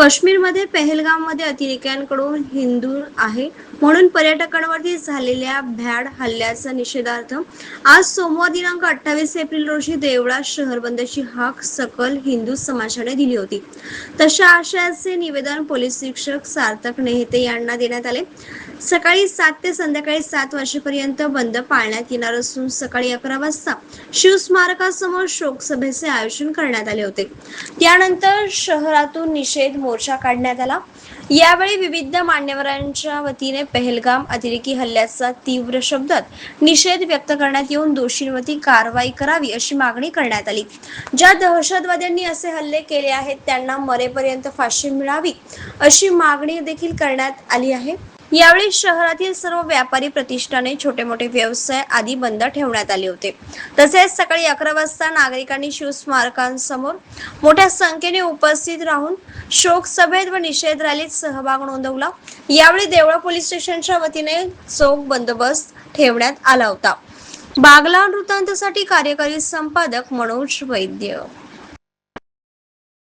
काश्मीरमध्ये पहलगाममध्ये अतिरेक्यांकडून हिंदू आहे. म्हणून पर्यटकांवरती झालेल्या भ्याड हल्ल्याचा निषेधार्थ. आज सोमवार दिनांक अठ्ठावीस एप्रिल रोजी देवळा शहर बंदची हाक सकल हिंदू समाजाने दिली होती. तशा आशयाचे निवेदन पोलीस निरीक्षक सार्थक नेहते यांना देण्यात आले. सकाळी सात ते संध्याकाळी सात वाजेपर्यंत बंद पाळण्यात येणार असून सकाळी अकरा वाजता शिवस्मारकासमोर शोकसभेचे आयोजन करण्यात आले होते. त्यानंतर शहरातून निषेध मोर्चा काढण्यात आला. यावेळी विविध मान्यवरांच्या वतीने पहलगाम अतिरेकी हल्ल्याचा तीव्र शब्दात निषेध व्यक्त करण्यात येऊन दोषींवरती कारवाई करावी अशी मागणी करण्यात आली. ज्या दहशतवाद्यांनी असे हल्ले केले आहेत त्यांना मरेपर्यंत फाशी मिळावी अशी मागणी देखील करण्यात आली आहे. यावेळी शहरातील सर्व व्यापारी प्रतिष्ठाने छोटे मोठे व्यवसाय आदी बंद ठेवण्यात आले होते. तसेच सकाळी अकरा वाजता नागरिकांनी शिवस्मारकांसमोर मोठ्या संख्येने उपस्थित राहून शोक सभेत व निषेध रॅलीत सहभाग नोंदवला. यावेळी देवळा पोलीस स्टेशनच्या वतीने चोख बंदोबस्त ठेवण्यात आला होता. बागला वृत्तांतसाठी कार्यकारी संपादक मनोज वैद्य.